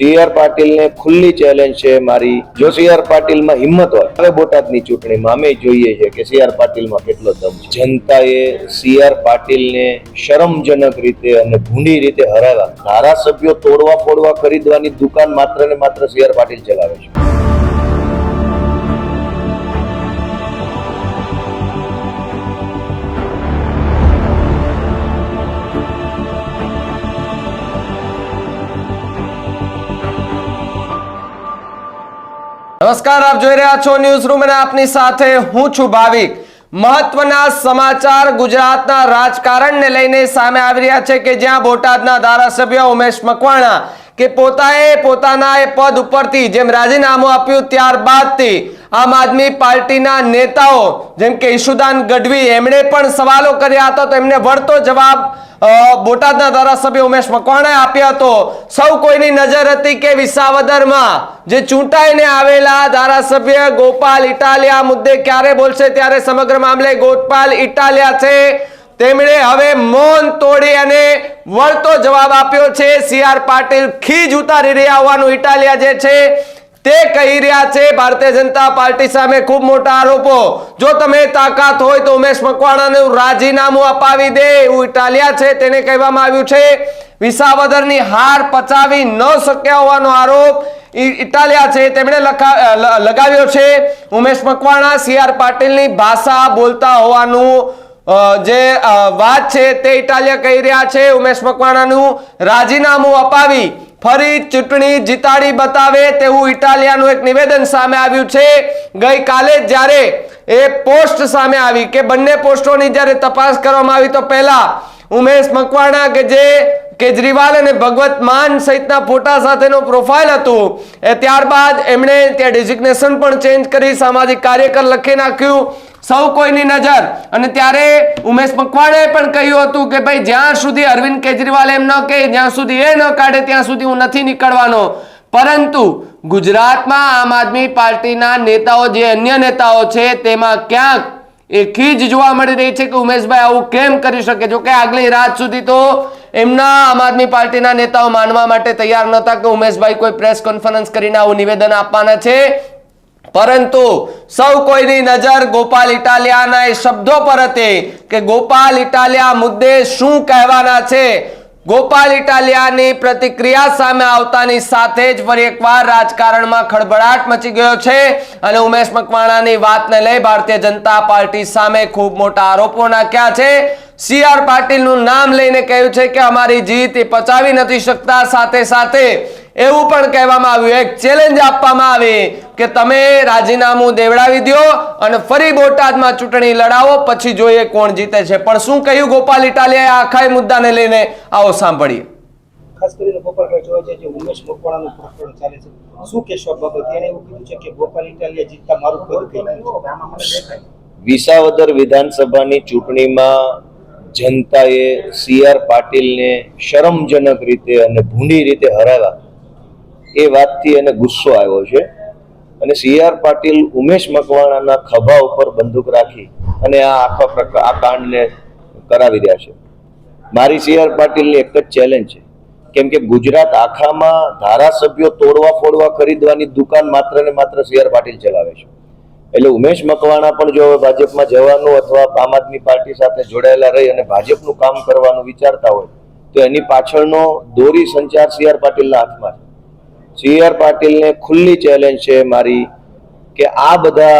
C R પાટીલને ખુલ્લી challenge છે મારી. જો સી આર પાટીલમાં હિંમત હોય, હવે બોટાદની ચૂંટણીમાં અમે જોઈએ છે કે સી આર પાટીલમાં કેટલો દમ છે. જનતાએ સી આર પાટીલને શરમજનક રીતે અને ભૂંડી રીતે હરાવ્યા. ધારાસભ્યો તોડવા ફોડવા ખરીદવાની દુકાન માત્ર ને માત્ર સી આર પાટીલ ચલાવે છે. નમસ્કાર, આપ જોઈ રહ્યા છો ન્યૂઝ રૂમ અને આપની સાથે હું છું ભાવિક. મહત્વના સમાચાર ગુજરાતના રાજકારણને લઈને સામે આવી રહ્યા છે કે જ્યાં બોટાદના ધારાસભ્ય ઉમેશ મકવાણા, કે પોતાએ પોતાના એ પદ ઉપરથી જેમ રાજીનામું આપ્યું ત્યારબાદથી આમ આદમી પાર્ટીના નેતાઓ, જેમ કે ઈશુદાન ગઢવી, એમણે પણ સવાલો કર્યા હતા તો એમને વળતો જવાબ બોટાદના ધારાસભ્ય ઉમેશ મકવાણાએ આપ્યો હતો. સૌ કોઈની નજર હતી કે વિસાવદરમાં જે ચૂંટાઈને આવેલા ધારાસભ્ય ગોપાલ ઇટાલિયા મુદ્દે ક્યારે બોલશે ત્યારે સમગ્ર મામલે ગોપાલ ઇટાલિયા છે. તેમણે હવે મૌન તોડી અને વળતો જવાબ આપ્યો છે. સી આર પાટીલ ખીજ ઉતારી રહ્યા હોવાનું ઇટાલિયા જે છે. તે કહી રહ્યા છે, ભારતીય જનતા પાર્ટી સામે ખૂબ મોટા આરોપો. જો તમે તાકાત હોય તો ઉમેશ મકવાણાનું રાજીનામું અપાવી દે, એવું ઇટાલિયા છે, તેને કહેવામાં આવ્યું છે. વિસાવદરની હાર પચાવી ન શક્યા હોવાનો આરોપ ઇટાલિયા છે, તેમણે લગાવ્યો છે. ઉમેશ મકવાણા સી આર પાટીલની ભાષા બોલતા હોવાનું જે વાત છે તે ઇટાલિયા કહી રહ્યા છે. ઉમેશ મકવાણાનું રાજીનામું અપાવી ફરી ચૂંટણી જીતાડી બતાવે તેવું ઇટાલિયાનું એક નિવેદન સામે આવ્યું છે. ગઈકાલે જ્યારે એ પોસ્ટ સામે આવી કે બંને પોસ્ટોની જ્યારે તપાસ કરવામાં આવી તો પહેલા ઉમેશ મકવાણા કે જે કેજરીવાલ અને ભગવત માન સહિતના ફોટા સાથેનો પ્રોફાઇલ હતું, એ ત્યારબાદ એમણે ત્યાં ડેઝિગ્નેશન પણ ચેન્જ કરી, સામાજિક કાર્યકર લખી નાખ્યું. સૌ કોઈની નજર. અને ત્યારે ઉમેશ મકવાણાએ પણ કહ્યું હતું કે ભાઈ, જ્યાં સુધી અરવિંદ કેજરીવાલ એમ ન કહે, જ્યાં સુધી એ ન કાઢે, ત્યાં સુધી હું નથી નીકળવાનો. પરંતુ ગુજરાતમાં આમ આદમી પાર્ટીના નેતાઓ, જે અન્ય નેતાઓ છે, તેમાં ક્યાંક એ ખીજ જોવા મળી રહી છે કે ઉમેશભાઈ આવું કેમ કરી શકે? જો કે આગલી રાત સુધી તો એમના આમ આદમી પાર્ટીના નેતાઓ માનવા માટે તૈયાર નહોતા કે ઉમેશભાઈ કોઈ પ્રેસ કોન્ફરન્સ કરીને આવું નિવેદન આપવાના છે. પરંતુ સૌ કોઈની નજર ગોપાલ ઇટાલિયાના એ શબ્દો પર હતી કે ગોપાલ ઇટાલિયા મુદ્દે શું કહેવાના છે? ગોપાલ ઇટાલિયાની પ્રતિક્રિયા સામે આવતાની સાથે જ ફરી એકવાર રાજકારણમાં ખળભળાટ મચી ગયો છે અને ઉમેશ મકવાણાની વાતને લઈ ભારતીય જનતા પાર્ટી સામે ખૂબ મોટા આરોપો નાખ્યા છે. સી આર પાટીલનું નામ લઈને કહ્યું છે કે અમારી જીત એ પચાવી નથી શકતા. સાથે સાથે એવું પણ કહેવામાં આવ્યું એક ચેલેન્જ આપવામાં આવી કે તમે રાજીનામું દેવડાવી દો અને ફરી બોટાદમાં ચૂંટણી લડાવો પછી જોઈએ કોણ જીતે છે. પણ શું કહ્યું ગોપાલ ઇટાલિયાએ આખા મુદ્દાને લઈને? આવો સાંભળીએ. ખાસ કરીને ગોપાલભાઈ જોવા જાય જે ઉમેશ મકવાણાનું પ્રકરણ ચાલે છે. શું કહેશો બાબતે? એને એવું કીધું છે કે ગોપાલ ઇટાલિયા જીતતા મારું પદ ગઈ વિસાવદર વિધાનસભાની ચૂંટણીમાં જનતાએ સી આર પાટીલને શરમજનક રીતે અને ભૂંડી રીતે હરાવ્યા. એ વાતથી એને ગુસ્સો આવ્યો છે. અને સી આર પાટીલ ઉમેશ મકવાણાના ખભા ઉપર બંદૂક રાખી અને આ આખા આ કાંડને કરાવી રહ્યા છે. મારી સી આર પાટીલની એક જ ચેલેન્જ છે. કેમ કે ગુજરાત આખામાં ધારાસભ્યો તોડવા ફોડવા ખરીદવાની દુકાન માત્ર ને માત્ર સી આર પાટીલ ચલાવે છે. એટલે ઉમેશ મકવાણા પણ જો હવે ભાજપમાં જવાનું અથવા આમ આદમી પાર્ટી સાથે જોડાયેલા રહી અને ભાજપનું કામ કરવાનું વિચારતા હોય, તો એની પાછળનો દોરી સંચાર સી આર પાટીલના હાથમાં છે. સી આર પાટીલને ખુલ્લી ચેલેન્જ છે મારી કે આ બધા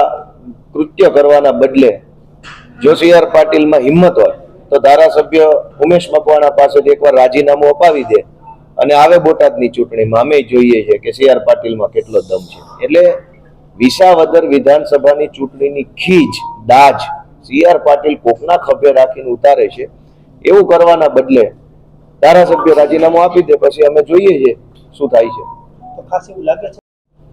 કૃત્ય કરવાના બદલે જો સી આર પાટીલમાં હિંમત હોય, તો ધારાસભ્ય ઉમેશ મકવાણા પાસેથી એકવાર રાજીનામું અપાવી દે અને આવે બોટાદની ચૂંટણીમાં. અમે જોઈએ છે કે સી આર પાટીલમાં કેટલો દમ છે. એટલે વિસાવદર વિધાનસભાની ચૂંટણીની ખીજ, દાજ સી આર પાટીલ કોકના ખભે રાખીને ઉતારે છે. એવું કરવાના બદલે ધારાસભ્ય રાજીનામું આપી દે. પછી અમે જોઈએ છે શું થાય છે. તો ખાસ એવું લાગે છે?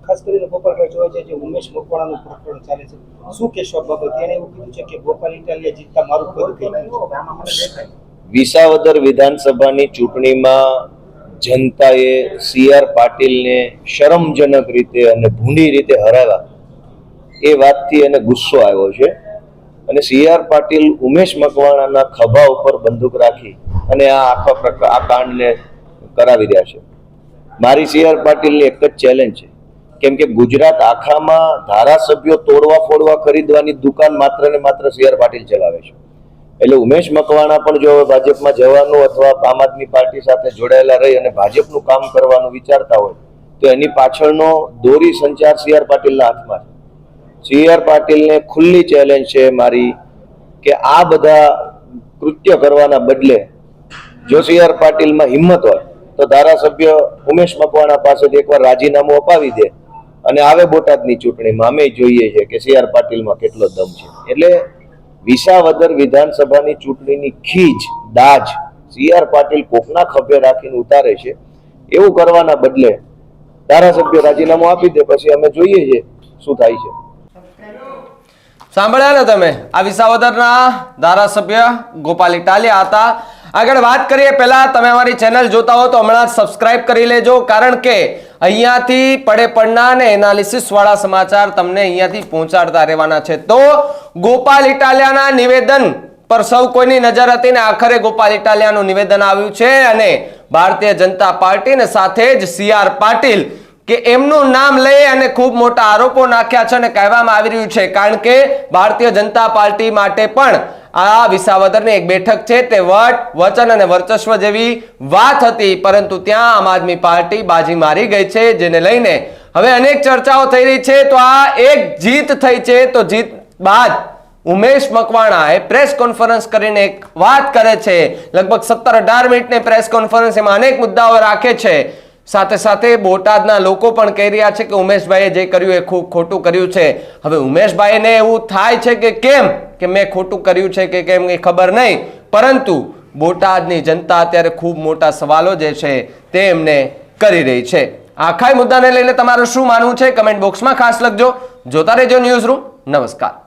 ખાસ કરીને ગોપાલભાઈ જોવા જાય જે ઉમેશ મકવાણાનું પ્રકરણ ચાલે છે. શું કહેશો બાબતે? એને એવું કીધું છે કે ગોપાલ ઇટાલિયા જીતતા મારું પદ ગઈ વિસાવદર વિધાનસભાની ચૂંટણીમાં જનતાએ સી આર પાટીલને શરમજનક રીતે અને ભૂંડી રીતે હરાવ્યા. એ વાતથી એને ગુસ્સો આવ્યો છે. અને સી આર પાટીલ ઉમેશ મકવાણાના ખભા ઉપર બંદૂક રાખી અને આ આખા આ કાંડને કરાવી રહ્યા છે. મારી સી આર પાટીલની એક જ ચેલેન્જ છે. કેમ કે ગુજરાત આખામાં ધારાસભ્યો તોડવા, ફોડવા, ખરીદવાની દુકાન માત્ર ને માત્ર સી આર પાટીલ ચલાવે છે. એટલે ઉમેશ મકવાણા પણ જો હવે ભાજપમાં જવાનું અથવા આમ આદમી પાર્ટી સાથે જોડાયેલા રહી અને ભાજપનું કામ કરવાનું વિચારતા હોય, તો એની પાછળનો દોરી સંચાર સી આર પાટીલના હાથમાં છે. સી આર પાટીલને ખુલ્લી ચેલેન્જ છે મારી કે આ બધા કૃત્ય કરવાના બદલે જો સી આર પાટીલમાં હિંમત હોય તો ધારાસભ્ય ઉમેશ મકવાણા પાસેથી એકવાર રાજીનામું અપાવી દે અને આવે બોટાદની ચૂંટણીમાં. અમે જોઈએ છે કે સી આર પાટીલમાં કેટલો દમ છે. એટલે વિસાવદર વિધાનસભાની ચૂંટણીની ખીજ, દાજ સી આર પાટીલ કોકના ખભે રાખીને ઉતારે છે. એવું કરવાના બદલે ધારાસભ્ય રાજીનામું આપી દે, પછી અમે જોઈએ છે શું થાય છે. સાંભળ્યા ને તમે? આ વિસાવદરના ધારાસભ્ય ગોપાલ ઇટાલિયા હતા. આગળ વાત કરીએ, પહેલા તમે અમારી ચેનલ જોતા હો તો હમણાં સબસ્ક્રાઇબ કરી લેજો, કારણ કે અહીંયાથી પડે પડના અને એનાલિસિસ વાળા સમાચાર તમને અહીંયાથી પહોંચાડતા રહેવાના છે. તો ગોપાલ ઇટાલિયાના નિવેદન પર સૌ કોઈની નજર હતી ને આખરે ગોપાલ ઇટાલિયાનું નિવેદન આવ્યું છે અને ભારતીય જનતા પાર્ટી ને સાથે જ સી આર પાટીલ કે એમનું નામ લઈ અને ખૂબ મોટા આરોપો નાખ્યા છે અને કહેવામાં આવી રહ્યું છે, કારણ કે ભારતીય જનતા પાર્ટી માટે પણ આ વિસાવદરની એક બેઠક છે તે વટ, વચન અને વર્ચસ્વ જેવી વાત હતી, પરંતુ ત્યાં આમ આદમી પાર્ટી બાજી મારી ગઈ છે, જેને લઈને હવે અનેક ચર્ચાઓ થઈ રહી છે. તો આ એક જીત થઈ છે, તો જીત બાદ ઉમેશ મકવાણા એ પ્રેસ કોન્ફરન્સ કરીને એક વાત કરે છે. લગભગ સત્તર અઢાર મિનિટની પ્રેસ કોન્ફરન્સ એમાં અનેક મુદ્દાઓ રાખે છે. સાથે સાથે બોટાદના લોકો પણ કહી રહ્યા છે કે ઉમેશભાઈએ જે કર્યું એ ખૂબ ખોટું કર્યું છે. હવે ઉમેશભાઈને એવું થાય છે કે કેમ? કે મેં ખોટું કર્યું છે કે કેમ એ ખબર નહીં. પરંતુ બોટાદની જનતા અત્યારે ખૂબ મોટા સવાલો જે છે તે એમને કરી રહી છે. આખા મુદ્દાને લઈને તમારું શું માનવું છે? કમેન્ટ બોક્સમાં ખાસ લખજો. જોતા રહેજો ન્યૂઝ રૂમ. નમસ્કાર.